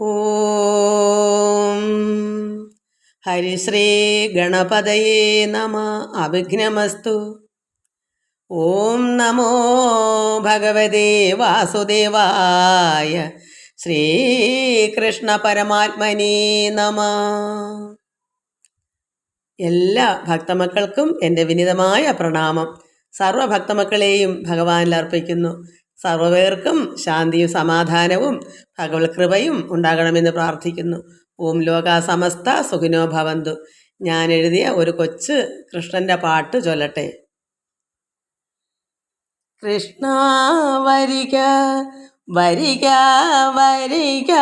ഓം. ഹരിശ്രീ ഗണപതയേ നമ. അവിഘ്നമസ്തു. ഓം നമോ ഭഗവതേ വാസുദേവായ ശ്രീകൃഷ്ണ പരമാത്മനേ നമ. എല്ലാ ഭക്തമക്കൾക്കും എന്റെ വിനിതമായ പ്രണാമം. സർവഭക്തമക്കളെയും ഭഗവാനിൽ അർപ്പിക്കുന്നു. സർവപേർക്കും ശാന്തിയും സമാധാനവും ഭഗവത് കൃപയും ഉണ്ടാകണമെന്ന് പ്രാർത്ഥിക്കുന്നു. ഓം ലോക സമസ്ത സുഖിനോ ഭവന്തു. ഞാൻ എഴുതിയ ഒരു കൊച്ച് കൃഷ്ണന്റെ പാട്ട് ചൊല്ലട്ടെ. കൃഷ്ണ വരിക വരിക വരിക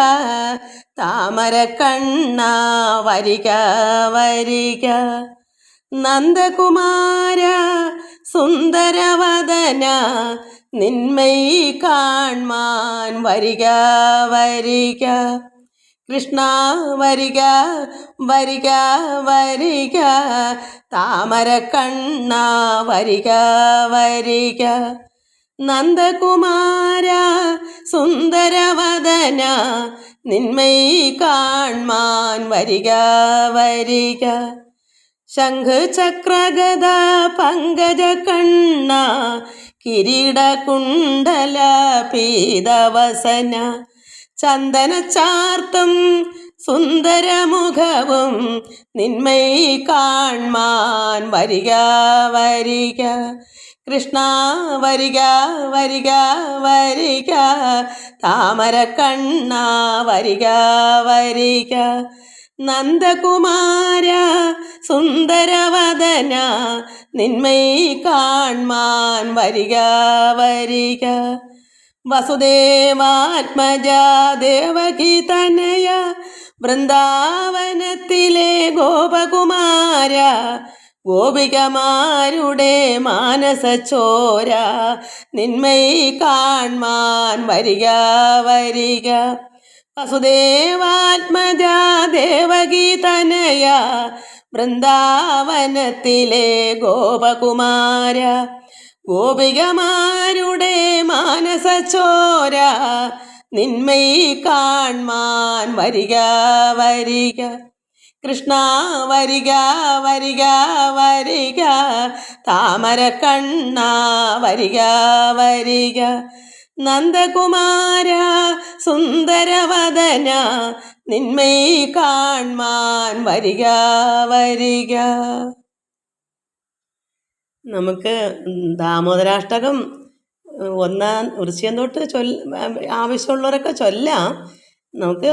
താമര കണ്ണ വരിക വരിക. നന്ദകുമാര സുന്ദരവദന നിന്മൈ കാൺമാൻ വരിക വരിക. കൃഷ്ണ വരിക വരിക വരിക. താമര കണ്ണ വരിക വരിക. നന്ദകുമാര സുന്ദരവദന നിന്മൈ കാൺമാൻ വരിക വരിക. ശംഖ് ചക്രഗത പങ്കജ കണ്ണ കിരീട കുണ്ടല പീതവസന. ചന്ദന ചാർത്തും സുന്ദരമുഖവും നിന്മൈ കാൺമാൻ വരിക വരിക. കൃഷ്ണ വരിക വരിക വരിക. താമര കണ്ണ വരിക വരിക. നന്ദകുമാര സുന്ദരവദന നിന്മൈ കാൺമാൻ വരിക വരിക. വസുദേവാത്മജ ദേവകി തനയ വൃന്ദാവനത്തിലെ ഗോപകുമാര ഗോപികമാരുടെ മാനസച്ചോര നിന്മൈ കാൺമാൻ വരിക വരിക. വസുദേവാത്മജ ദേവഗീതനയ തനയ വൃന്ദാവനത്തിലെ ഗോപകുമാര ഗോപികമാരുടെ മാനസച്ചോര നിന്മൈ കാൺമാൻ വരിക വരിക. കൃഷ്ണ വരിക വരിക വരിക. താമര കണ്ണ വരിക വരിക. നന്ദകുമാര സുന്ദരവദന നിന്മൈ കാൺമാൻ വരിക വരിക. നമുക്ക് ദാമോദരാഷ്ടകം ഒന്നാം വൃശ്യം തൊട്ട് ചൊല്ല ആവശ്യമുള്ളവരൊക്കെ ചൊല്ലാം. നമുക്ക്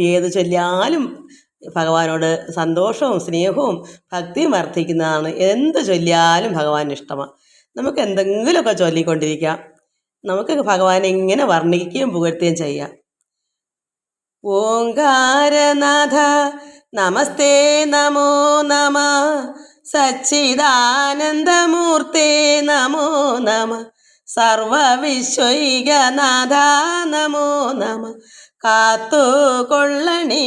ഏത് ചൊല്ലിയാലും ഭഗവാനോട് സന്തോഷവും സ്നേഹവും ഭക്തിയും വർദ്ധിക്കുന്നതാണ്. എന്ത് ചൊല്ലിയാലും ഭഗവാൻ ഇഷ്ടമാണ് നമുക്ക് എന്തെങ്കിലുമൊക്കെ ചൊല്ലിക്കൊണ്ടിരിക്കാം. നമുക്ക് ഭഗവാനെ ഇങ്ങനെ വർണിക്കുകയും പുകഴ്ത്തുകയും ചെയ്യാം. ഓങ്കാരനാഥ നമസ്തേ നമോ നമ. സച്ചിദാനന്ദമൂർത്തേ നമോ നമ. സർവവിശ്വൈകനാഥ നമോ നമ. കാത്തു കാത്തുകൊള്ളണേ.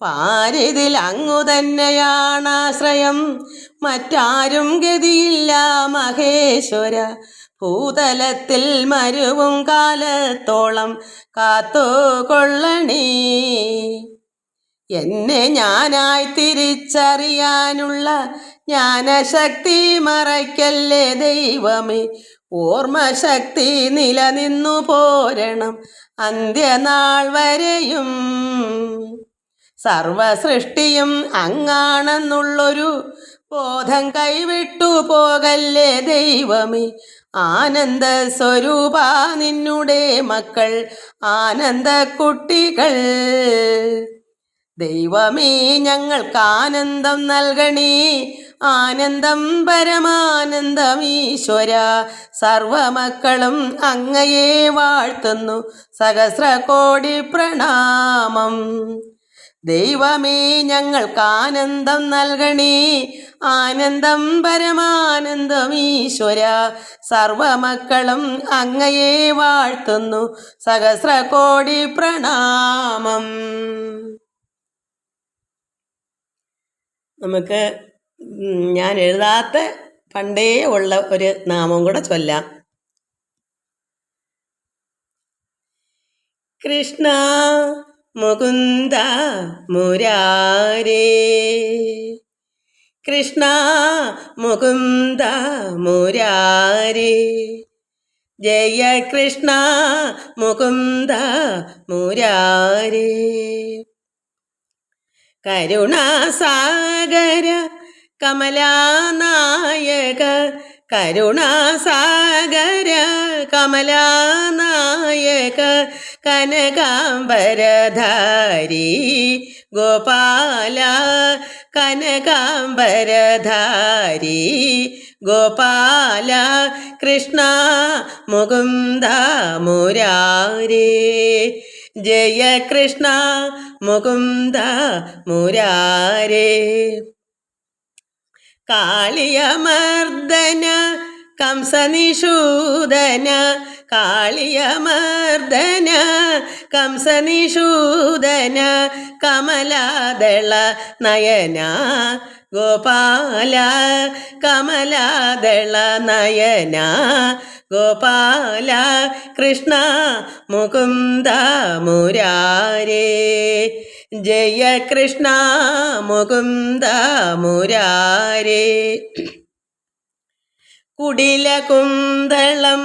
പാരിതിൽ അങ്ങു തന്നെയാണാശ്രയം. മറ്റാരും ഗതിയില്ല മഹേശ്വര. ഭൂതലത്തിൽ മരുവും കാലത്തോളം കാത്തു കൊള്ളണേ എന്നെ ഞാനായി തിരിച്ചറിയാനുള്ള ജ്ഞാനശക്തി മറയ്ക്കല്ലേ ദൈവമേ. ഓർമ്മശക്തി നിലനിന്നു പോരണം അന്ത്യനാൾ വരെയും. സർവസൃഷ്ടിയും അങ്ങാണെന്നുള്ളൊരു ബോധം കൈവിട്ടു പോകല്ലേ ദൈവമേ. ആനന്ദ സ്വരൂപ നിന്നുടെ മക്കൾ ആനന്ദ കുട്ടികൾ ദൈവമേ ഞങ്ങൾക്ക് ആനന്ദം നൽകണേ. ആനന്ദം പരമാനന്ദം ഈശ്വര സർവമക്കളും അങ്ങയെ വാഴ്ത്തുന്നു. സഹസ്രകോടി പ്രണാമം. ദൈവമേ ഞങ്ങൾക്ക് ആനന്ദം നൽകണേ. ആനന്ദം പരമാനന്ദം ഈശ്വര സർവമക്കളും അങ്ങയെ വാഴ്ത്തുന്നു. സഹസ്രകോടി പ്രണാമം. നമുക്ക് ഞാൻ എഴുതാത്ത പണ്ടേ ഉള്ള ഒരു നാമം കൂടെ ചൊല്ലാം. കൃഷ്ണ മുകുന്ദ മുരാരേ. കൃഷ്ണ മുകുന്ദ മുരാരി. ജയ കൃഷ്ണ മുകുന്ദ മുരാരി. കരുണാസാഗര കമലാനായക കരുണാസാഗര കമലാനായക കനകാംബരധാരി ഗോപാല കനകാംബരധാരി ഗോപാല കൃഷ്ണ മുകുന്ദ മുരാരേ ജയ കൃഷ്ണ മുകുന്ദ മുരാരേ കാളിയമർദ്ദന കംസനിഷൂദന കാളിയമർദ്ദന കംസനിഷൂദന കമലാദള നയന ഗോപാല കമലാദള നയന ഗോപാല കൃഷ്ണ മുകുന്ദ മുരാരേ. ജയ കൃഷ്ണ മുകുന്ദ മുരാരേ. കുടിലകുന്തളം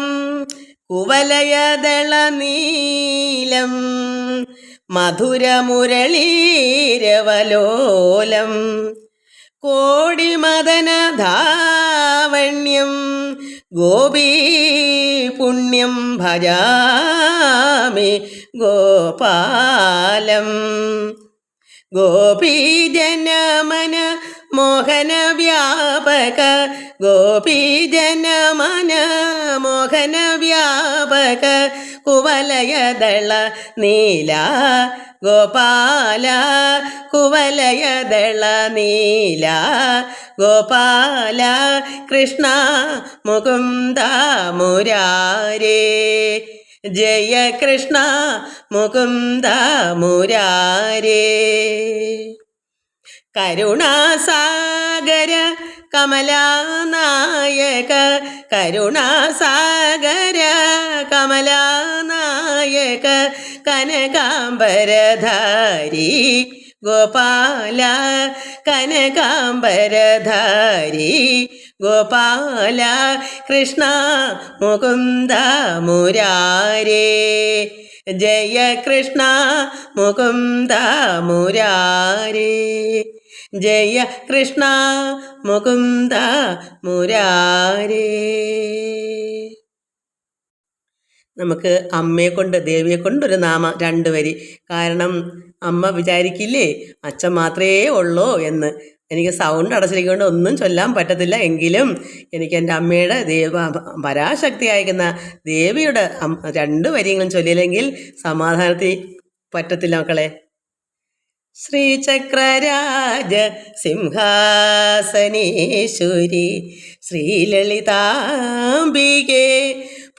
കുവലയദള നീലം മധുരമുരളീരവലോലം കോടിമദനധാവണ്യം ഗോപീ പുണ്യം ഭജാമി ഗോപാലം. ഗോപീജനമന മോഹന വ്യാപക ഗോപീജനമന മോഹന വ്യാപക കുവലയദള നീല ഗോപാല കുവലയദള നീല ഗോപാല കൃഷ്ണ മുകുന്ദ മുരാരേ. ജയ കൃഷ്ണ മുകുന്ദ മുരാരേ. കരുണാസാഗര കമലാനായക കരുണാസാഗര കമലാനായക കനകാംബരധാരി ഗോപാല കനകാംബരധാരി ഗോപാല കൃഷ്ണ മുകുന്ദ മുരാരേ ജയ കൃഷ്ണ മുകുന്ദ മുരാരേ. ജയ കൃഷ്ണ മുകുന്ദ മുരാരേ. നമുക്ക് അമ്മയെ കൊണ്ട് ദേവിയെ കൊണ്ടൊരു നാമ രണ്ട് വരി. കാരണം അമ്മ വിചാരിക്കില്ലേ അച്ഛൻ മാത്രമേ ഉള്ളൂ എന്ന്. എനിക്ക് സൗണ്ട് അടച്ചിരിക്കൊണ്ട് ഒന്നും ചൊല്ലാൻ പറ്റത്തില്ല. എങ്കിലും എനിക്ക് എന്റെ അമ്മയുടെ ദേവ പരാശക്തി അയക്കുന്ന ദേവിയുടെ രണ്ട് വരിയെങ്കിലും ചൊല്ലിയില്ലെങ്കിൽ സമാധാനത്തിൽ പറ്റത്തില്ല മക്കളെ. ശ്രീചക്രരാജ സിംഹാസനേശ്വരി ശ്രീലളിതാംബികേ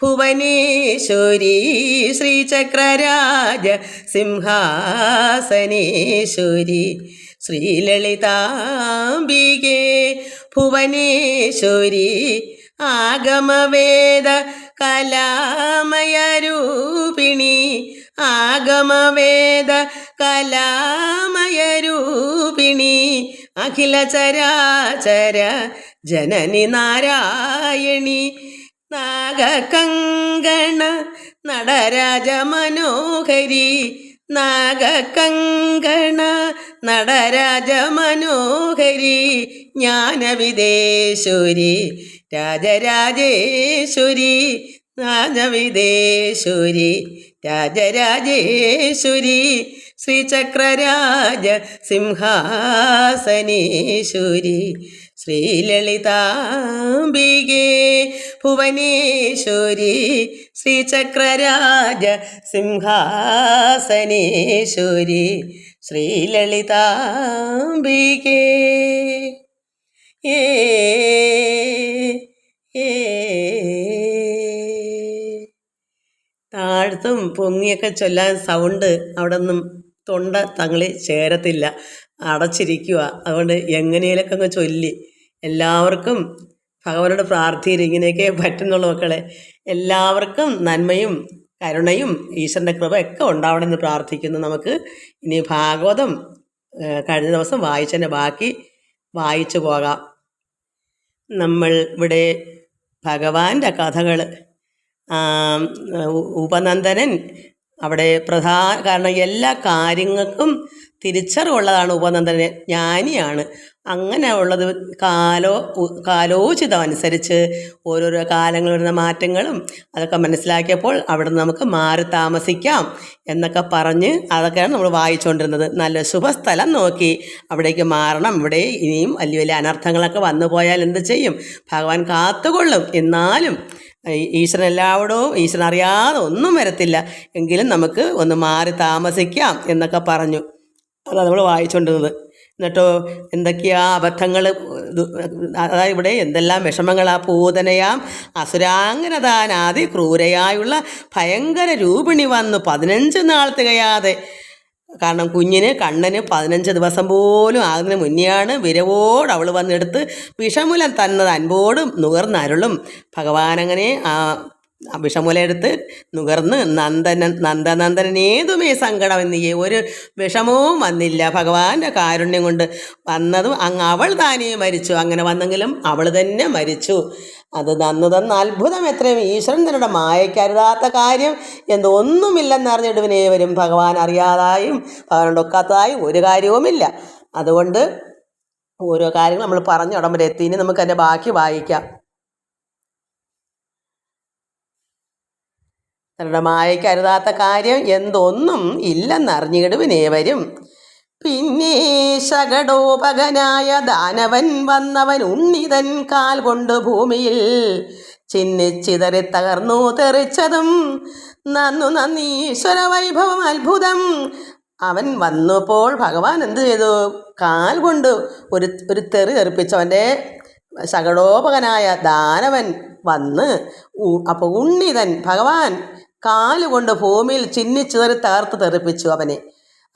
ഭുവനേശ്വരി ശ്രീചക്രരാജ സിംഹാസനേശ്വരി ശ്രീലളിതാംബികേ ഭുവനേശ്വരി ആഗമവേദ കലാമയരൂപിണി ആഗമവേദ കലാമയരൂപിണി അഖില ചരാചര ജനനി നാരായണി നാഗകങ്കണ നടരാജ മനോഹരി നാഗകങ്കണ നടരാജ മനോഹരി ജ്ഞാനവിദേശുരി രാജരാജേശ്വരി ജ്ഞാനവിദേശുരി രാജരാജേശ്വരി ശ്രീചക്രരാജ സിംഹാസനേശ്വരി ശ്രീലളിതാംബികേ ഭുവനേശ്വരി ശ്രീചക്രരാജ സിംഹാസനേശ്വരി ശ്രീലളിതാംബികേ. ഏ താഴ്ത്തും പൊങ്ങിയൊക്കെ ചൊല്ലാൻ സൗണ്ട് അവിടെ നിന്നും തൊണ്ട തങ്ങളി ചേരത്തില്ല. അടച്ചിരിക്കുക അതുകൊണ്ട് എങ്ങനെയൊക്കെ അങ്ങ് ചൊല്ലി. എല്ലാവർക്കും ഭഗവാനോട് പ്രാർത്ഥിയിൽ ഇങ്ങനെയൊക്കെ പറ്റുന്നുള്ളൂ മക്കളെ. എല്ലാവർക്കും നന്മയും കരുണയും ഈശ്വരന്റെ കൃപ ഒക്കെ ഉണ്ടാവണമെന്ന് പ്രാർത്ഥിക്കുന്നു നമുക്ക്. ഇനി ഭാഗവതം കഴിഞ്ഞ ദിവസം വായിച്ചതിന്റെ ബാക്കി വായിച്ചു പോകാം. നമ്മൾ ഇവിടെ ഭഗവാന്റെ കഥകൾ ഉപനന്ദനൻ അവിടെ പ്രധാന കാരണം എല്ലാ കാര്യങ്ങൾക്കും തിരിച്ചറിവുള്ളതാണ് ഉപനന്ദനെ ജ്ഞാനിയാണ്. അങ്ങനെ ഉള്ളത് കാലോ കാലോചിതം അനുസരിച്ച് ഓരോരോ കാലങ്ങൾ വരുന്ന മാറ്റങ്ങളും അതൊക്കെ മനസ്സിലാക്കിയപ്പോൾ അവിടെ നമുക്ക് മാറി താമസിക്കാം എന്നൊക്കെ പറഞ്ഞ് അതൊക്കെയാണ് നമ്മൾ വായിച്ചുകൊണ്ടിരുന്നത്. നല്ല ശുഭസ്ഥലം നോക്കി അവിടേക്ക് മാറണം. ഇവിടെ ഇനിയും വലിയ വലിയ അനർത്ഥങ്ങളൊക്കെ വന്നു പോയാൽ എന്ത് ചെയ്യും? ഭഗവാൻ കാത്തുകൊള്ളും. എന്നാലും ഈശ്വരൻ എല്ലാവടവും ഈശ്വരൻ അറിയാതെ ഒന്നും വരത്തില്ല. എങ്കിലും നമുക്ക് ഒന്ന് മാറി താമസിക്കാം എന്നൊക്കെ പറഞ്ഞു. അത് നമ്മൾ വായിച്ചുകൊണ്ടിരുന്നത് എന്നിട്ടോ എന്തൊക്കെയാ അബദ്ധങ്ങൾ അതായത് ഇവിടെ എന്തെല്ലാം വിഷമങ്ങളാ പൂതനയാം അസുരാംഗനതാനാദി ക്രൂരയായുള്ള ഭയങ്കര രൂപിണി വന്നു പതിനഞ്ച് നാൾ തികയാതെ. കാരണം കുഞ്ഞിന് കണ്ണന് പതിനഞ്ച് ദിവസം പോലും ആകുന്നതിന് മുന്നെയാണ് വിരവോട് അവൾ വന്നെടുത്ത് വിഷമുലം തന്നത് അൻപോടും നുകർന്നരുളും. ഭഗവാനങ്ങനെ ആ ആ വിഷമുല എടുത്ത് നുകർന്ന് നന്ദനൻ നന്ദനന്ദനൻ ഏതുമേ സങ്കടം ഒരു വിഷമവും വന്നില്ല. ഭഗവാന്റെ കാരുണ്യം കൊണ്ട് വന്നതും അങ്ങ് അവൾ താനേ മരിച്ചു. അങ്ങനെ വന്നെങ്കിലും അവൾ തന്നെ മരിച്ചു. അത് തന്നു തന്ന അത്ഭുതം എത്രയും. ഈശ്വരൻ തന്നോട് മായക്കരുതാത്ത കാര്യം എന്തൊന്നുമില്ലെന്നറിഞ്ഞിടുവിനേവരും ഭഗവാൻ അറിയാതായും ഭഗവാനോട് ഒക്കാത്തതായും ഒരു കാര്യവുമില്ല. അതുകൊണ്ട് ഓരോ കാര്യങ്ങൾ നമ്മൾ പറഞ്ഞു ഉടൻ വരെ എത്തി. ഇനി നമുക്ക് അതിന്റെ ബാക്കി വായിക്കാം. മായയ്ക്ക് അരുതാത്ത കാര്യം എന്തൊന്നും ഇല്ലെന്നറിഞ്ഞിടുവിനേവരും പിന്നെ ശകടോപകനായ ദാനവൻ വന്നവൻ ഉണ്ണിതൻ കാൽ കൊണ്ട് ഭൂമിയിൽ ചിന്നിച്ചിതറി തകർന്നു തെറിച്ചതും നന്നു നന്ദീശ്വര വൈഭവം അത്ഭുതം. അവൻ വന്നപ്പോൾ ഭഗവാൻ എന്ത് ചെയ്തു? കാൽ കൊണ്ട് ഒരു ഒരു തെറി തെറിപ്പിച്ചു അവന്റെ ശകടോപകനായ ദാനവൻ വന്ന് അപ്പോൾ ഉണ്ണിതൻ ഭഗവാൻ കാലുകൊണ്ട് ഭൂമിയിൽ ചിന്നിച്ചിതറി തകർത്ത് തെറിപ്പിച്ചു അവനെ.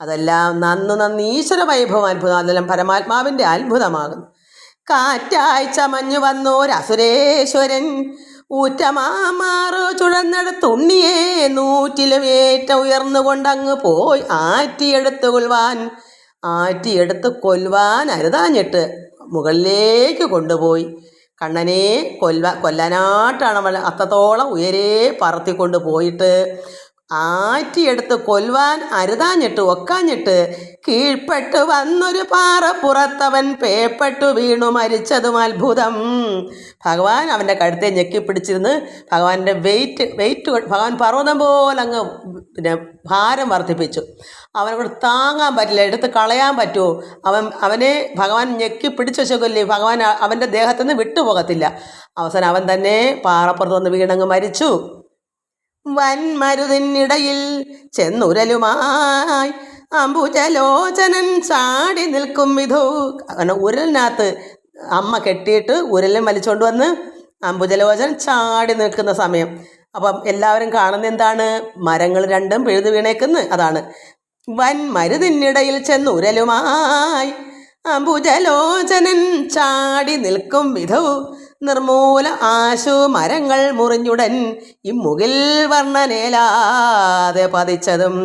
അതെല്ലാം നന്ന് നന്ന് ഈശ്വര വൈഭവം അത്ഭുതം അതെല്ലാം പരമാത്മാവിന്റെ അത്ഭുതമാകുന്നു. കാറ്റായി ചമഞ്ഞു വന്നോരസുരേശ്വരൻ ഊറ്റമാറു ചുഴന്നെടുത്തുണ്ണിയെ നൂറ്റിലും ഏറ്റം ഉയർന്നുകൊണ്ടങ്ങ് പോയി ആറ്റിയെടുത്ത് കൊൽവാൻ ആറ്റിയെടുത്ത് കൊല്ലുവാൻ അരുതാഞ്ഞിട്ട് മുകളിലേക്ക് കൊണ്ടുപോയി. കണ്ണനെ കൊല്ല കൊല്ലാനായിട്ടാണ് അത്രത്തോളം ഉയരെ പറത്തിക്കൊണ്ട് പോയിട്ട് ആറ്റിയെടുത്ത് കൊല്ലുവാൻ അരുതാഞ്ഞിട്ട് ഒക്കാഞ്ഞിട്ട് കീഴ്പ്പെട്ട് വന്നൊരു പാറപ്പുറത്തവൻ പേപ്പെട്ടു വീണു മരിച്ചതും അത്ഭുതം. ഭഗവാൻ അവന്റെ കഴുത്തെ ഞെക്കിപ്പിടിച്ചിരുന്ന് ഭഗവാന്റെ വെയിറ്റ് വെയിറ്റ് ഭഗവാൻ പർവതം പോലെ അങ്ങ് പിന്നെ ഭാരം വർദ്ധിപ്പിച്ചു. അവനെ താങ്ങാൻ പറ്റില്ല എടുത്ത് കളയാൻ പറ്റുമോ? അവൻ അവനെ ഭഗവാൻ ഞെക്കി പിടിച്ചു വെച്ചേക്കല്ലേ ഭഗവാൻ അവന്റെ ദേഹത്തുനിന്ന് വിട്ടുപോകത്തില്ല. അവസാനം അവൻ തന്നെ പാറപ്പുറത്ത് വന്ന് വീണങ്ങ് മരിച്ചു. വൻമരുതിനിടയിൽ ചെന്നുരലുമായി അംബുജലോചനൻ ചാടി നിൽക്കും വിധു അങ്ങനെ ഉരലിനകത്ത് അമ്മ കെട്ടിയിട്ട് ഉരലും വലിച്ചുകൊണ്ട് വന്ന് അമ്പുജലോചനൻ ചാടി നിൽക്കുന്ന സമയം. അപ്പം എല്ലാവരും കാണുന്ന എന്താണ്? മരങ്ങൾ രണ്ടും പിഴുതു വീണേക്കുന്നു. അതാണ്. വൻ മരുതിനിടയിൽ ചെന്ന് ഉരലുമായി അമ്പുജലോചനൻ ചാടി നിൽക്കും വിധു നിർമൂല ആശു മരങ്ങൾ മുറിഞ്ഞുടൻ ഇമ്മുകിൽ മുകിൽ വർണനേലാതെ പതിച്ചതും.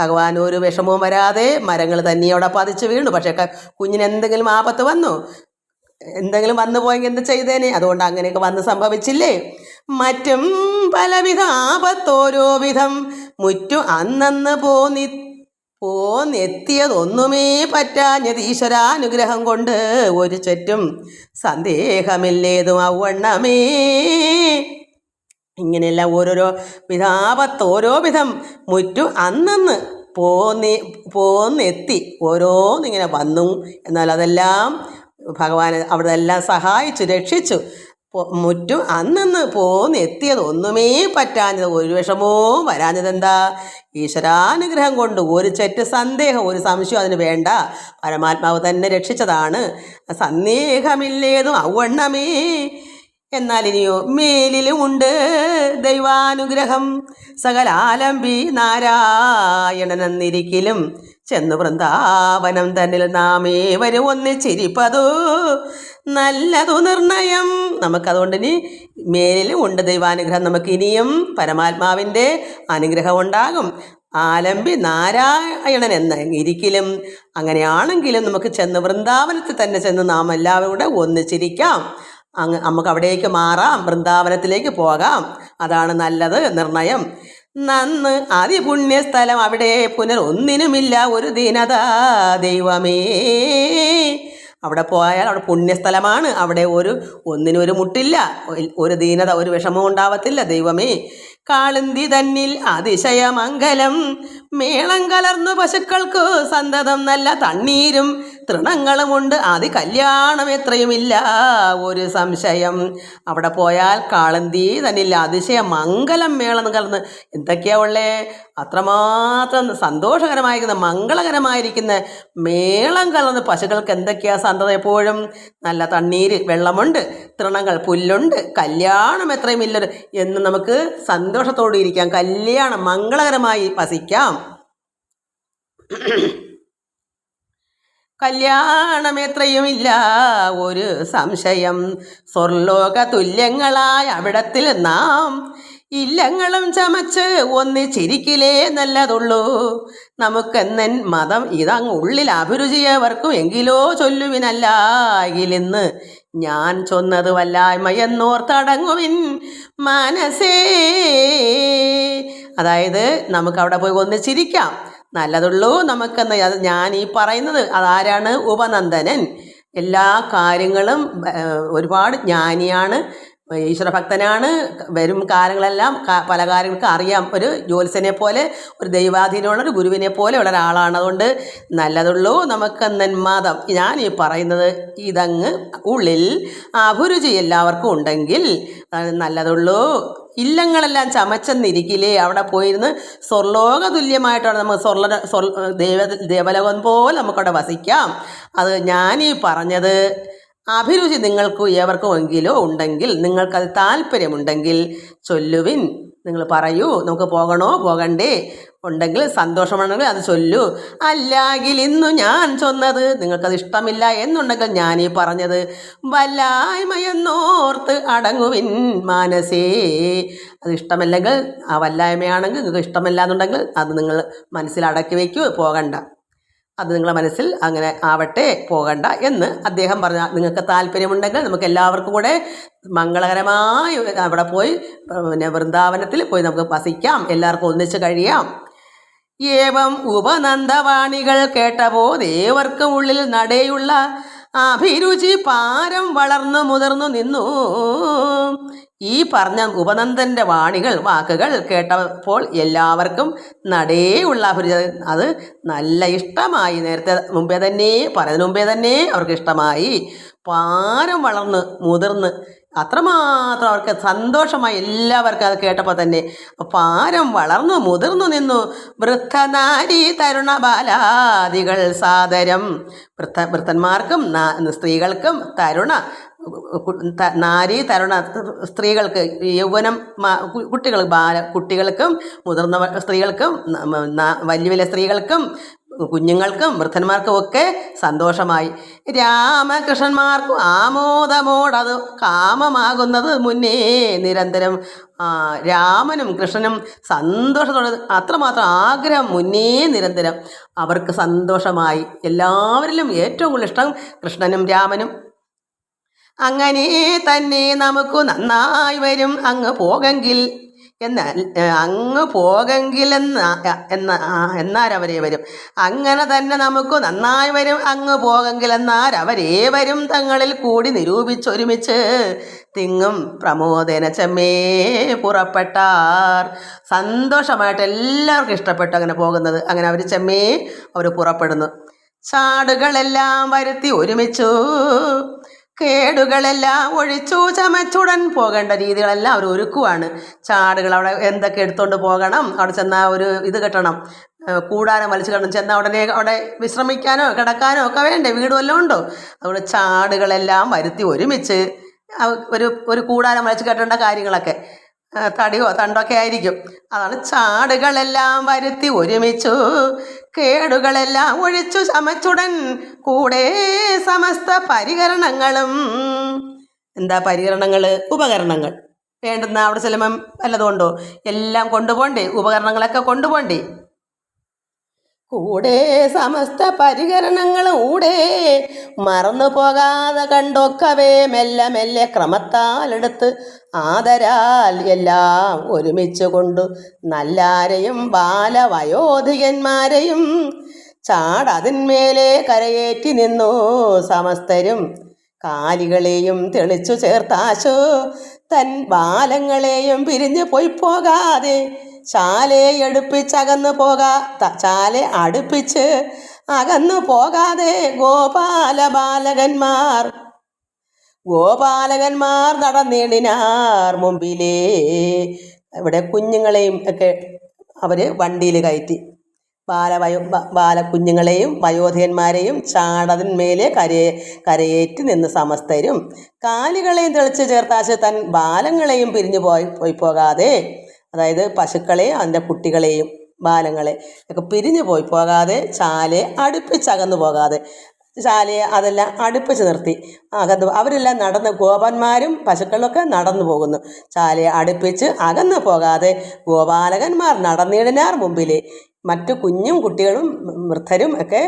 ഭഗവാൻ ഒരു വിഷമവും വരാതെ മരങ്ങൾ തന്നെ അവിടെ പതിച്ച് വീണു. പക്ഷേ കുഞ്ഞിന് എന്തെങ്കിലും ആപത്ത് വന്നു? എന്തെങ്കിലും വന്നു പോയെങ്കിൽ എന്ത് ചെയ്തേനെ? അതുകൊണ്ട് അങ്ങനെയൊക്കെ വന്ന് സംഭവിച്ചില്ലേ? മറ്റും പലവിധ ആപത്തോരോ വിധം മുറ്റു അന്നന്ന് പോന്നി പോന്നെത്തിയതൊന്നുമേ പറ്റാഞ്ഞത് ഈശ്വരാനുഗ്രഹം കൊണ്ട് ഒരു ചുറ്റും സന്ദേഹമില്ലേതും അവണ്ണമേ ഇങ്ങനെയെല്ലാം ഓരോരോ വിധാപത്ത് ഓരോ വിധം മുറ്റു അന്നന്ന് പോന്നി പോന്നെത്തി ഓരോന്നിങ്ങനെ വന്നു. എന്നാൽ അതെല്ലാം ഭഗവാൻ അവിടെ എല്ലാം സഹായിച്ചു രക്ഷിച്ചു. മുറ്റും അന്നന്ന് പോന്നെത്തിയത് ഒന്നുമേ പറ്റാഞ്ഞത് ഒരു വിഷമവും വരാഞ്ഞത് എന്താ ഈശ്വരാനുഗ്രഹം കൊണ്ട് ഒരു ചെറ്റ് സന്ദേഹം ഒരു സംശയം അതിന് വേണ്ട. പരമാത്മാവ് തന്നെ രക്ഷിച്ചതാണ്. സന്ദേഹമില്ലേതും അവണ്ണമേ എന്നാൽ ഇനിയോ മേലിലും ഉണ്ട് ദൈവാനുഗ്രഹം. സകലാലംബി നാരായണനെന്നിരിക്കലും ചെന്നു വൃന്ദാവനം തന്നിൽ നാമേ വരും ഒന്നിച്ചിരിപ്പതു നല്ലതു നിർണയം. നമുക്കതുകൊണ്ട് ഇനി മേലിലും ഉണ്ട് ദൈവാനുഗ്രഹം. നമുക്ക് ഇനിയും പരമാത്മാവിന്റെ അനുഗ്രഹം ഉണ്ടാകും ആലമ്പി നാരായണൻ എന്ന ഇരിക്കലും അങ്ങനെയാണെങ്കിലും നമുക്ക് ചെന്ന് വൃന്ദാവനത്തിൽ തന്നെ ചെന്ന് നാം എല്ലാവരും കൂടെ ഒന്നിച്ചിരിക്കാം അങ്ങ് നമുക്ക് അവിടേക്ക് മാറാം. വൃന്ദാവനത്തിലേക്ക് പോകാം. അതാണ് നല്ലത് നിർണയം. നന്ന് അതിപുണ്യ സ്ഥലം അവിടെ പുനർ ഒന്നിനുമില്ല ഒരു ദീനത ദൈവമേ. അവിടെ പോയാൽ അവിടെ പുണ്യസ്ഥലമാണ്. അവിടെ ഒരു ഒന്നിനും ഒരു മുട്ടില്ല. ഒരു ദീനത ഒരു വിഷമവും ഉണ്ടാവത്തില്ല ദൈവമേ. കാളിന്തി തന്നിൽ അതിശയമംഗലം. മേളം കലർന്നു പശുക്കൾക്കു സന്തതം നല്ല തണ്ണീരും. തൃണങ്ങളുമുണ്ട് ആദി കല്യാണം എത്രയുമില്ല ഒരു സംശയം. അവിടെ പോയാൽ കാളന്തി തന്നിൽ അതിശയ മംഗലം മേളം കലർന്ന്. എന്തൊക്കെയാ ഉള്ളേ? അത്രമാത്രം സന്തോഷകരമായിരിക്കുന്ന മംഗളകരമായിരിക്കുന്ന മേളം കലർന്ന് പശുക്കൾക്ക് എന്തൊക്കെയാ സന്തത എപ്പോഴും? നല്ല തണ്ണീര് വെള്ളമുണ്ട് തൃണങ്ങൾ പുല്ലുണ്ട് കല്യാണം എത്രയുമില്ല എന്ന് നമുക്ക് സന്തോഷത്തോടെ ഇരിക്കാം. കല്യാണം മംഗളകരമായി വസിക്കാം. കല്യാണം എത്രയുമില്ല ഒരു സംശയം. സ്വർലോക തുല്യങ്ങളായ അവിടത്തിൽ നാം ഇല്ലങ്ങളും ചമച്ച് ഒന്നിച്ചിരിക്കിലേ നല്ലതുള്ളൂ. നമുക്കെന്നൻ മതം ഇതങ്ങ് ഉള്ളിൽ അഭിരുചിയവർക്കും എങ്കിലോ ചൊല്ലുവിനല്ലാകിലിന്ന് ഞാൻ ചൊന്നത് വല്ലായ്മയെന്നോർത്തടങ്ങുവിൻ മനസ്സേ അതായത് നമുക്ക് അവിടെ പോയി ഒന്നിച്ചിരിക്കാം നല്ലതുള്ളൂ നമുക്കെന്ന് അത് ഞാൻ ഈ പറയുന്നത്. അതാരാണ് ഉപനന്ദനൻ? എല്ലാ കാര്യങ്ങളും ഒരുപാട് ജ്ഞാനിയാണ്. ഈശ്വരഭക്തനാണ്. വരും കാലങ്ങളെല്ലാം പല കാര്യങ്ങൾക്ക് അറിയാം. ഒരു ജ്യോത്സ്യനെ പോലെ ഒരു ദൈവാധീനമുള്ള ഒരു ഗുരുവിനെ പോലെ ഉള്ള ഒരാളാണ്. അതുകൊണ്ട് നല്ലതുള്ളൂ. നമുക്ക് നന്മാതം. ഞാൻ ഈ പറയുന്നത് ഇതങ്ങ് ഉള്ളിൽ അഭിരുചി എല്ലാവർക്കും ഉണ്ടെങ്കിൽ നല്ലതുള്ളൂ. ഇല്ലങ്ങളെല്ലാം ചമച്ചെന്നിരിക്കില്ലേ? അവിടെ പോയിരുന്ന് സ്വർലോക തുല്യമായിട്ടാണ് നമുക്ക് സ്വർല സ്വർ ദേവ ദേവലോകം പോലെ നമുക്കവിടെ വസിക്കാം. അത് ഞാനീ പറഞ്ഞത് അഭിരുചി നിങ്ങൾക്ക് ഏവർക്കും എങ്കിലോ ഉണ്ടെങ്കിൽ നിങ്ങൾക്കത് താല്പര്യമുണ്ടെങ്കിൽ ചൊല്ലുവിൻ. നിങ്ങൾ പറയൂ നമുക്ക് പോകണോ? പോകണ്ടേ? ഉണ്ടെങ്കിൽ സന്തോഷമാണെങ്കിൽ അത് ചൊല്ലൂ. അല്ലെങ്കിൽ ഇന്നു ഞാൻ ചൊന്നത് നിങ്ങൾക്കത് ഇഷ്ടമില്ല എന്നുണ്ടെങ്കിൽ ഞാൻ ഈ പറഞ്ഞത് വല്ലായ്മയെന്നോർത്ത് അടങ്ങുവിൻ മാനസേ. അത് ഇഷ്ടമല്ലെങ്കിൽ ആ വല്ലായ്മയാണെങ്കിൽ നിങ്ങൾക്ക് ഇഷ്ടമില്ല എന്നുണ്ടെങ്കിൽ അത് നിങ്ങൾ മനസ്സിൽ അടക്കി വയ്ക്കൂ പോകണ്ട. അത് നിങ്ങളുടെ മനസ്സിൽ അങ്ങനെ ആവട്ടെ പോകണ്ട എന്ന് അദ്ദേഹം പറഞ്ഞ നിങ്ങൾക്ക് താല്പര്യമുണ്ടെങ്കിൽ നമുക്ക് എല്ലാവർക്കും കൂടെ മംഗളകരമായി അവിടെ പോയി പിന്നെ വൃന്ദാവനത്തിൽ പോയി നമുക്ക് വസിക്കാം എല്ലാവർക്കും ഒന്നിച്ച് കഴിയാം. ഏവം ഉപനന്ദവാണികൾ കേട്ടപോതേവർക്കും ഉള്ളിൽ നടയുള്ള അഭിരുചി പാരം വളർന്നു മുതിർന്നു നിന്നു. ഈ പറഞ്ഞ ഉപനന്ദന്റെ വാണികൾ വാക്കുകൾ കേട്ടപ്പോൾ എല്ലാവർക്കും നടേ അഭിരുചി അത് നല്ല ഇഷ്ടമായി. നേരത്തെ മുമ്പേ തന്നെ പറയുന്നതിന് മുമ്പേ തന്നെ അവർക്ക് ഇഷ്ടമായി. പാരം വളർന്ന് മുതിർന്ന് അത്രമാത്രം അവർക്ക് സന്തോഷമായി എല്ലാവർക്കും അത് കേട്ടപ്പോൾ തന്നെ. പാരം വളർന്നു മുതിർന്നു നിന്നു. വൃദ്ധനാരി തരുണ ബാലാദികൾ സാദരം. വൃദ്ധ വൃദ്ധന്മാർക്കും സ്ത്രീകൾക്കും തരുണ നാരി തരുണ സ്ത്രീകൾക്ക് യൗവനം കുട്ടികൾ ബാല കുട്ടികൾക്കും മുതിർന്ന സ്ത്രീകൾക്കും വലിയ വലിയ സ്ത്രീകൾക്കും കുഞ്ഞുങ്ങൾക്കും വൃദ്ധന്മാർക്കും ഒക്കെ സന്തോഷമായി. രാമകൃഷ്ണന്മാർക്കും ആമോദമോടത് കാമമാകുന്നത് മുന്നേ നിരന്തരം. രാമനും കൃഷ്ണനും സന്തോഷത്തോടെ അത്രമാത്രം ആഗ്രഹം മുന്നേ നിരന്തരം. അവർക്ക് സന്തോഷമായി. എല്ലാവരിലും ഏറ്റവും കൂടുതൽ ഇഷ്ടം കൃഷ്ണനും രാമനും അങ്ങനെ തന്നെ നമുക്ക് നന്നായി വരും. അങ്ങ് പോകെങ്കിൽ എന്നാൽ അങ്ങ് പോകെങ്കിൽ എന്ന എന്ന വരും? അങ്ങനെ തന്നെ നമുക്ക് നന്നായി വരും. അങ്ങ് പോകെങ്കിൽ എന്നാരവരേ വരും? തങ്ങളിൽ കൂടി നിരൂപിച്ചൊരുമിച്ച് തിങ്ങും പ്രമോദന ചെമ്മേ പുറപ്പെട്ടാർ. സന്തോഷമായിട്ട് എല്ലാവർക്കും ഇഷ്ടപ്പെട്ടു അങ്ങനെ പോകുന്നത്. അങ്ങനെ അവർ ചെമ്മേ അവർ പുറപ്പെടുന്നു. ചാടുകളെല്ലാം വരുത്തി ഒരുമിച്ചു. കേടുകളെല്ലാം ഒഴിച്ചു ചമച്ചുടൻ പോകേണ്ട രീതികളെല്ലാം അവർ ഒരുക്കുവാണ്. ചാടുകൾ അവിടെ എന്തൊക്കെ എടുത്തുകൊണ്ട് പോകണം അവിടെ ചെന്നാൽ ഒരു ഇത് കെട്ടണം. കൂടാരം വലിച്ചു കിടണം ചെന്നാൽ ഉടനെ അവിടെ വിശ്രമിക്കാനോ കിടക്കാനോ ഒക്കെ വേണ്ടേ? വീട് വല്ലതും ഉണ്ടോ? അതുകൊണ്ട് ചാടുകളെല്ലാം വരുത്തി ഒരുമിച്ച് ഒരു ഒരു കൂടാരം വലിച്ചു കെട്ടേണ്ട കാര്യങ്ങളൊക്കെ. തടിയോ തണ്ടൊക്കെ ആയിരിക്കും. അതാണ് ചാടുകളെല്ലാം വരുത്തി ഒരുമിച്ചു. കേടുകളെല്ലാം ഒഴിച്ചു ചമച്ചുടൻ കൂടെ സമസ്ത പരികരണങ്ങളും. എന്താ പരികരണങ്ങൾ ഉപകരണങ്ങൾ. വേണ്ടുന്ന അവിടെ ചെല്ലുമ്പം വല്ലതും ഉണ്ടോ? എല്ലാം കൊണ്ടുപോണ്ടേ? ഉപകരണങ്ങളൊക്കെ കൊണ്ടുപോണ്ടേ? കൂടെ സമസ്ത പരികരണങ്ങളും കൂടെ മറന്നു പോകാതെ കണ്ടൊക്കവേ മെല്ലെ മെല്ലെ ക്രമത്താലെടുത്ത് ആദരാൽ എല്ലാം ഒരുമിച്ച് കൊണ്ട് നല്ലാരെയും ബാലവയോധികന്മാരെയും ചാടതിന്മേലെ കരയേറ്റി നിന്നു സമസ്തരും. കാലികളെയും തെളിച്ചു ചേർത്താശു. തൻ ബാലങ്ങളെയും പിരിഞ്ഞു പോയി പോകാതെ ചാലയെ എടുപ്പിച്ചകന്നു പോകാ ചാലെ അടുപ്പിച്ച് അകന്നു പോകാതെ ഗോപാല ബാലകന്മാർ ഗോപാലകന്മാർ നടന്നിടിനാർ മുമ്പിലേ. ഇവിടെ കുഞ്ഞുങ്ങളെയും ഒക്കെ അവർ വണ്ടിയിൽ കയറ്റി. ബാലവയോ ബാലക്കുഞ്ഞുങ്ങളെയും വയോധികന്മാരെയും ചാടതിന്മേലെ കരയെ കരയേറ്റി നിന്ന് സമസ്തരും കാലികളെയും തെളിച്ച് ചേർത്താശ് തൻ ബാലങ്ങളെയും പിരിഞ്ഞു പോയി പോയി പോകാതെ അതായത് പശുക്കളെയും അതിന്റെ കുട്ടികളെയും ബാലങ്ങളെ ഒക്കെ പിരിഞ്ഞു പോയി പോകാതെ ചാലെ അടുപ്പിച്ചകന്നു പോകാതെ. ചാലയെ അതെല്ലാം അടുപ്പിച്ച് നിർത്തി. അകന്ന് അവരെല്ലാം നടന്ന് ഗോപന്മാരും പശുക്കളൊക്കെ നടന്നു പോകുന്നു. ചാലയെ അടുപ്പിച്ച് അകന്നു പോകാതെ ഗോപാലകന്മാർ നടന്നിടനാർ മുമ്പിലെ മറ്റു കുഞ്ഞും കുട്ടികളും വൃദ്ധരും ഒക്കെ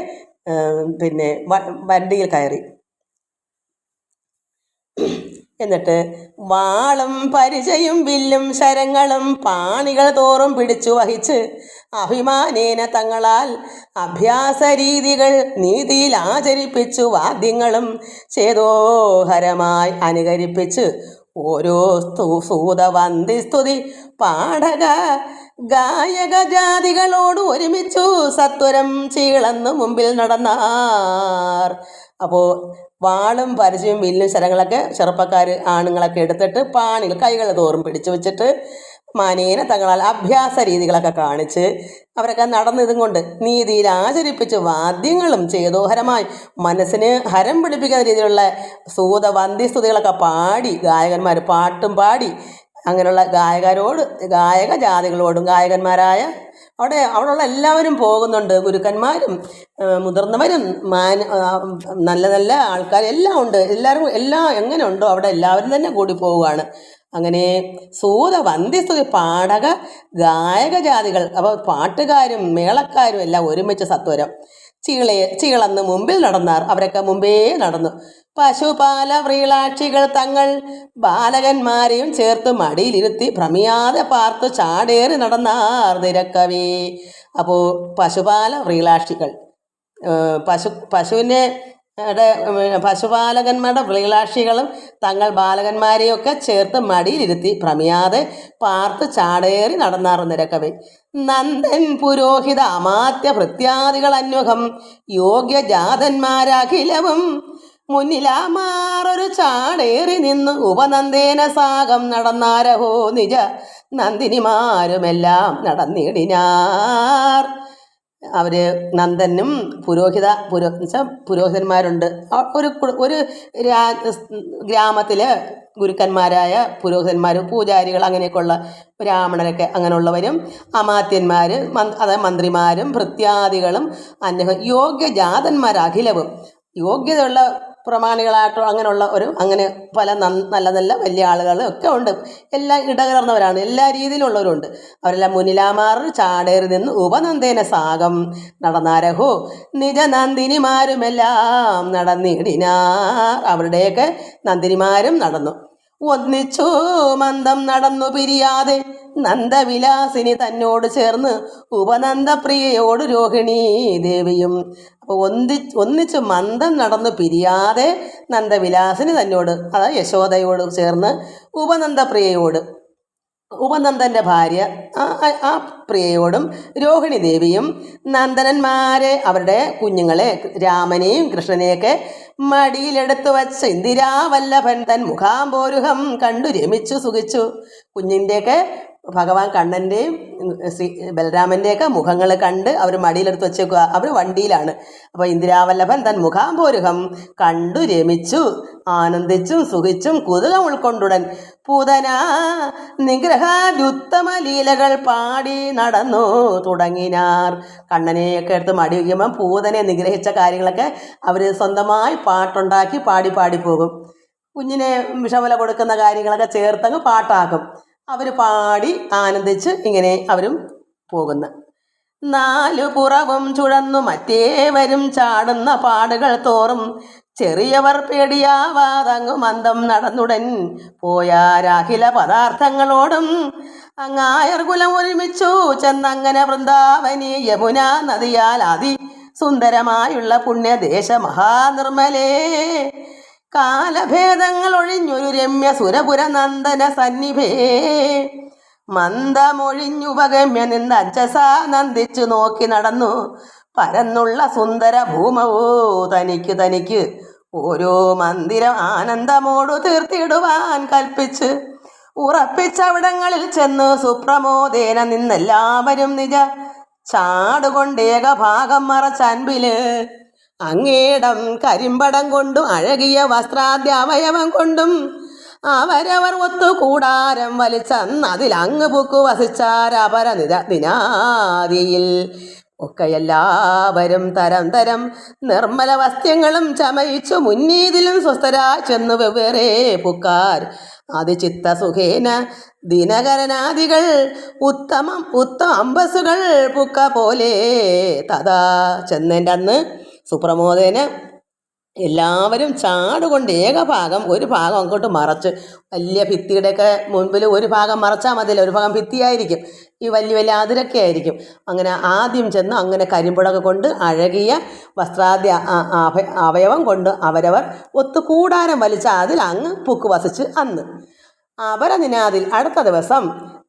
പിന്നെ വണ്ടിയിൽ കയറി. എന്നിട്ട് വാളും പരിചയും വില്ലും ശരങ്ങളും പാണികൾ തോറും പിടിച്ചു വഹിച്ച് അഭിമാനേന തങ്ങളാൽ അഭ്യാസ രീതികൾ നീതിയിൽ ആചരിപ്പിച്ചു വാദ്യങ്ങളും ചേതോഹരമായി അനുകരിപ്പിച്ച് ഓരോ സ്തു സൂതവന്തി സ്തുതി പാഠക ഗായക ജാതികളോട് ഒരുമിച്ചു സത്വരം ചീളന്നു മുമ്പിൽ നടന്നാർ. അപ്പോൾ വാളും പരിചയവും വില്ലും ശരങ്ങളൊക്കെ ചെറുപ്പക്കാർ ആണുങ്ങളൊക്കെ എടുത്തിട്ട് പാണികൾ കൈകൾ തോറും പിടിച്ചു വെച്ചിട്ട് മാനേന തങ്ങളാൽ അഭ്യാസ രീതികളൊക്കെ കാണിച്ച് അവരൊക്കെ നടന്നിതും കൊണ്ട് നീതിയിൽ ആചരിപ്പിച്ച് വാദ്യങ്ങളും ചേതോഹരമായി മനസ്സിന് ഹരം പിടിപ്പിക്കുന്ന രീതിയിലുള്ള സൂത വന്ധ്യസ്തുതികളൊക്കെ പാടി ഗായകന്മാർ പാട്ടും പാടി അങ്ങനെയുള്ള ഗായകരോട് ഗായക ജാതികളോടും ഗായകന്മാരായ അവിടെ അവിടെയുള്ള എല്ലാവരും പോകുന്നുണ്ട്. ഗുരുക്കന്മാരും മുതിർന്നവരും മാൻ നല്ല നല്ല ആൾക്കാർ എല്ലാം ഉണ്ട്. എല്ലാവരും എല്ലാം എങ്ങനെ ഉണ്ടോ അവിടെ എല്ലാവരും തന്നെ കൂടി പോവുകയാണ്. അങ്ങനെ സൂത വന്ധ്യസ്തുതി പാടക ഗായക ജാതികൾ അപ്പോൾ പാട്ടുകാരും മേളക്കാരും എല്ലാം ഒരുമിച്ച് സത്വരം. ചീളയെ ചീളന്ന് മുമ്പിൽ നടന്നാർ. അവരൊക്കെ മുമ്പേ നടന്നു. പശുപാല വ്രീളാക്ഷികൾ തങ്ങൾ ബാലകന്മാരെയും ചേർത്ത് മടിയിലിരുത്തി ഭ്രമിയാതെ പാർത്ത് ചാടേറി നടന്നാർ നിരക്കവേ അപ്പോൾ പശുപാല വ്രീളാക്ഷികൾ പശു ഉം, പശുപാലകന്മാരുടെ വ്രീളാക്ഷികളും തങ്ങൾ ബാലകന്മാരെയൊക്കെ ചേർത്ത് മടിയിലിരുത്തി ഭ്രമിയാതെ പാർത്ത് ചാടേറി നടന്നാർ നിരക്കവേ നന്ദൻ പുരോഹിത അമാത്യ ഭൃത്യാദികൾ അന്വഹം യോഗ്യജാതന്മാരഖിലവും മുന്നിലാമാറൊരു ചാടേറി നിന്നു. ഉപനന്ദേന സാഗം നടന്നാരഹോ നിജ. നന്ദിനിമാരുമെല്ലാം നടന്നിടിനാർ അവർ നന്ദനും പുരോഹിത പുരോ പുരോഹിതന്മാരുണ്ട്. ഒരു ഒരു രാ ഗ്രാമത്തിലെ ഗുരുക്കന്മാരായ പുരോഹിതന്മാർ പൂജാരികൾ അങ്ങനെയൊക്കെയുള്ള ബ്രാഹ്മണരൊക്കെ അങ്ങനെയുള്ളവരും അമാത്യന്മാർ അതായത് മന്ത്രിമാരും ഭൃത്യാദികളും അന്യ യോഗ്യജാതന്മാർ അഖിലവും യോഗ്യതയുള്ള പ്രമാണികളായിട്ടോ അങ്ങനെയുള്ള ഒരു അങ്ങനെ പല നല്ല നല്ല വലിയ ആളുകളൊക്കെ ഉണ്ട്. എല്ലാം ഇടകലർന്നവരാണ്. എല്ലാ രീതിയിലുള്ളവരുണ്ട്. അവരെല്ലാം മുനിലാമാർ ചാടേറി നിന്ന് ഉപനന്ദേന സാഗം നടന്നാരഹോ. നിജനന്ദിനിമാരുമെല്ലാം നടന്നിടിനാർ. അവരുടെയൊക്കെ നന്ദിനിമാരും നടന്നു. ഒന്നിച്ചു മന്ദം നടന്നു പിരിയാതെ നന്ദവിലാസിനി തന്നോട് ചേർന്ന് ഉപനന്ദപ്രിയയോട് രോഹിണി ദേവിയും. അപ്പോൾ ഒന്നി ഒന്നിച്ച് മന്ദം നടന്നു പിരിയാതെ നന്ദവിലാസിനി തന്നോട് അതായത് യശോദയോട് ചേർന്ന് ഉപനന്ദപ്രിയയോട് ഉപനന്ദന്റെ ഭാര്യ ആ- പ്രിയയോടും രോഹിണി ദേവിയും നന്ദനന്മാരെ അവരുടെ കുഞ്ഞുങ്ങളെ രാമനെയും കൃഷ്ണനെയൊക്കെ മടിയിലെടുത്തു വച്ച ഇന്ദിരാവല്ലഭൻ തൻ മുഖാംപോരുഹം കണ്ടു രമിച്ചു സുഖിച്ചു. കുഞ്ഞിന്റെയൊക്കെ ഭഗവാൻ കണ്ണന്റെയും ശ്രീ ബലരാമന്റെയൊക്കെ മുഖങ്ങൾ കണ്ട് അവർ മടിയിലെടുത്ത് വെച്ചേക്കുക അവർ വണ്ടിയിലാണ്. അപ്പോൾ ഇന്ദിരാവല്ലഭൻ തൻ മുഖാംപോരുഹം കണ്ടു രമിച്ചു ആനന്ദിച്ചും സുഖിച്ചും കുതുകം ഉൾക്കൊണ്ടുടൻ പൂതന നിഗ്രഹാദ്യുത്തമ ലീലകൾ പാടി നടന്നു തുടങ്ങിനാർ. കണ്ണനെയൊക്കെ എടുത്ത് മടി വയ്ക്കുമ്പം പൂതനെ നിഗ്രഹിച്ച കാര്യങ്ങളൊക്കെ അവർ സ്വന്തമായി പാട്ടുണ്ടാക്കി പാടി പാടി പോകും. കുഞ്ഞിനെ വിഷമല കൊടുക്കുന്ന കാര്യങ്ങളൊക്കെ ചേർത്തങ്ങ് പാട്ടാക്കും. അവർ പാടി ആനന്ദിച്ച് ഇങ്ങനെ അവരും പോകുന്നു. നാലു പുറവും ചുഴന്നു മറ്റേവരും ചാടുന്ന പാടുകൾ തോറും ചെറിയവർ പേടിയാവാതങ്ങു മന്ദം നടന്നുടൻ പോയാരാഹില പദാർത്ഥങ്ങളോടും അങ്ങായർ കുലം ഒരുമിച്ചു ചെന്നങ്ങനെ വൃന്ദാവനി യമുന നദിയാൽ അതി സുന്ദരമായുള്ള പുണ്യദേശ മഹാനിർമ്മലേ. കാലഭേദങ്ങൾ ഒഴിഞ്ഞൊരു രമ്യ സുരപുര നന്ദന സന്നിഭേ. മന്ദമൊഴിഞ്ഞുപഗമ്യ നിന്ന് അഞ്ചസ നന്ദിച്ചു നോക്കി നടന്നു. പരന്നുള്ള സുന്ദര ഭൂമവോ തനിക്ക് തനിക്ക് ഓരോ മന്ദിരം ആനന്ദമോടു തീർത്തിടുവാൻ കൽപ്പിച്ച് ഉറപ്പിച്ചവിടങ്ങളിൽ ചെന്ന് സുപ്രമോദേന നിന്നെല്ലാവരും നിജ ചാടുകൊണ്ട് ഏകഭാഗം മറച്ചൻപിൽ അങ്ങേടം കരിമ്പടം കൊണ്ടും അഴകിയ വസ്ത്രാദ്യാവയവം കൊണ്ടും അവരവർ ഒത്തു കൂടാരം വലിച്ചന്ന് അങ്ങ് പൂക്കു വസിച്ചാരപര നിര ദിനാദിയിൽ ഒക്കെ എല്ലാവരും തരം തരം നിർമ്മല വസ്ത്യങ്ങളും ചമയിച്ചു മുന്നീതിലും സ്വസ്ഥരായി ചെന്നു വെവ്വേറെ പുക്കാർ. അത് സുഖേന ദിനകരനാദികൾ ഉത്തമം ഉത്തമ അമ്പസുകൾ പുക്ക പോലെ തഥാ ചെന്നേന്റെ അന്ന് സുപ്രമോദേന് എല്ലാവരും ചാടുകൊണ്ട് ഏകഭാഗം ഒരു ഭാഗം അങ്ങോട്ട് മറച്ച്. വലിയ ഭിത്തിയുടെയൊക്കെ മുൻപിൽ ഒരു ഭാഗം മറച്ചാൽ മതിയല്ലോ ഒരു ഭാഗം ഭിത്തിയായിരിക്കും. ഈ വലിയ വലിയ അതിരൊക്കെ ആയിരിക്കും. അങ്ങനെ ആദ്യം ചെന്ന് അങ്ങനെ കരിമ്പുടക കൊണ്ട് അഴകിയ വസ്ത്രാദ്യ അവയവം കൊണ്ട് അവരവർ ഒത്തു കൂടാരം വലിച്ച അതിൽ അങ്ങ് പൂക്ക് വസിച്ച് അന്ന്. അപരനിനാതിൽ അടുത്ത ദിവസം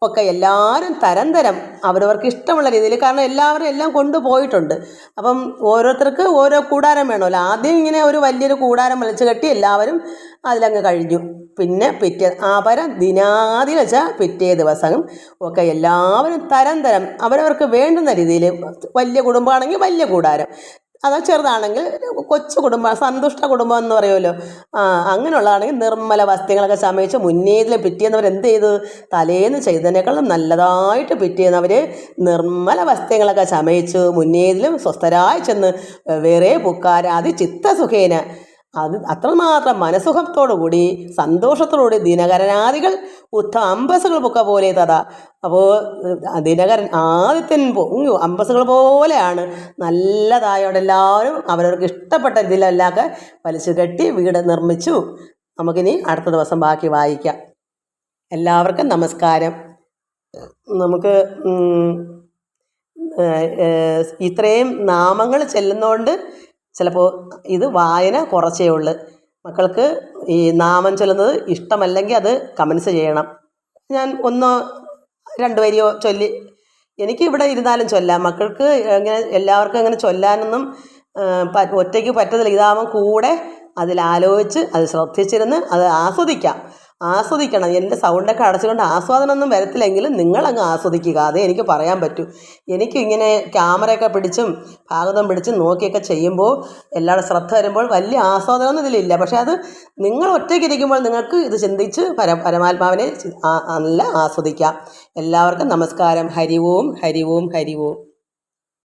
ഒക്കെ എല്ലാവരും തരം തരം അവരവർക്ക് ഇഷ്ടമുള്ള രീതിയിൽ കാരണം എല്ലാവരും എല്ലാം കൊണ്ടുപോയിട്ടുണ്ട് അപ്പം ഓരോരുത്തർക്ക് ഓരോ കൂടാരം വേണമല്ലോ. ആദ്യം ഇങ്ങനെ ഒരു വലിയൊരു കൂടാരം വലിച്ചു കെട്ടി എല്ലാവരും അതിലങ്ങ് കഴിഞ്ഞു. പിന്നെ പിറ്റേ അപര ദിനാദിൽ വെച്ചാൽ പിറ്റേ ദിവസം ഒക്കെ എല്ലാവരും തരം തരം അവരവർക്ക് വേണ്ടുന്ന രീതിയിൽ വലിയ കുടുംബമാണെങ്കിൽ വലിയ കൂടാരം. അതോ ചെറുതാണെങ്കിൽ കൊച്ചു കുടുംബം സന്തുഷ്ട കുടുംബം എന്ന് പറയുമല്ലോ. ആ അങ്ങനെയുള്ളതാണെങ്കിൽ നിർമ്മല വസ്തുക്കളൊക്കെ ചമയിച്ച് മുന്നേതിൽ പിറ്റേന്നവർ എന്ത് ചെയ്തു? തലേന്ന് ചെയ്തതിനേക്കാളും നല്ലതായിട്ട് പിറ്റേന്നവർ നിർമ്മല വസ്തുക്കളൊക്കെ ചമയിച്ചു മുന്നേതിലും സ്വസ്ഥരായി ചെന്ന് വേറെ പുക്കാരാതി ചിത്തസുഖേന അത് അത്രമാത്രം മനസുഖത്തോടുകൂടി സന്തോഷത്തോടുകൂടി ദിനകരനാദികൾ ഉത്ത അമ്പസുകൾ പൊക്ക പോലെ തഥാ. അപ്പോൾ ദിനകരൻ ആദ്യത്തെ പൊങ്ങു അമ്പസുകൾ പോലെയാണ്. നല്ലതായോടെ എല്ലാവരും അവരവർക്ക് ഇഷ്ടപ്പെട്ട ഇതിലെല്ലാമൊക്കെ വലിച്ചു കെട്ടി വീട് നിർമ്മിച്ചു. നമുക്കിനി അടുത്ത ദിവസം ബാക്കി വായിക്കാം. എല്ലാവർക്കും നമസ്കാരം. നമുക്ക് ഇത്രയും നാമങ്ങൾ ചെല്ലുന്നതുകൊണ്ട് ചിലപ്പോൾ ഇത് വായന കുറച്ചേ ഉള്ളൂ. മക്കൾക്ക് ഈ നാമം ചൊല്ലുന്നത് ഇഷ്ടമല്ലെങ്കിൽ അത് കമൻസ് ചെയ്യണം. ഞാൻ ഒന്നോ രണ്ട് വരിയോ ചൊല്ലി. എനിക്ക് ഇവിടെ ഇരുന്നാലും ചൊല്ലാം. മക്കൾക്ക് അങ്ങനെ എല്ലാവർക്കും അങ്ങനെ ചൊല്ലാനൊന്നും ഒറ്റയ്ക്ക് പറ്റത്തില്ല. ഇതാവുമ്പോൾ കൂടെ അതിലാലോചിച്ച് അത് ശ്രദ്ധിച്ചിരുന്ന് അത് ആസ്വദിക്കാം. ആസ്വദിക്കണം. എന്റെ സൗണ്ടൊക്കെ അടച്ചുകൊണ്ട് ആസ്വാദനമൊന്നും വരത്തില്ലെങ്കിലും നിങ്ങളങ്ങ് ആസ്വദിക്കുക. അതേ എനിക്ക് പറയാൻ പറ്റൂ. എനിക്ക് ഇങ്ങനെ ക്യാമറയൊക്കെ പിടിച്ചും ഭാഗതം പിടിച്ചും നോക്കിയൊക്കെ ചെയ്യുമ്പോൾ എല്ലാവരുടെ ശ്രദ്ധ വരുമ്പോൾ വലിയ ആസ്വാദനമൊന്നും ഇതിലില്ല. പക്ഷേ അത് നിങ്ങൾ ഒറ്റയ്ക്ക് ഇരിക്കുമ്പോൾ നിങ്ങൾക്ക് ഇത് ചിന്തിച്ച് പര പരമാത്മാവിനെ നല്ല ആസ്വദിക്കാം. എല്ലാവർക്കും നമസ്കാരം. ഹരിവോം ഹരിവോം ഹരി ഓം ഹരി ഓം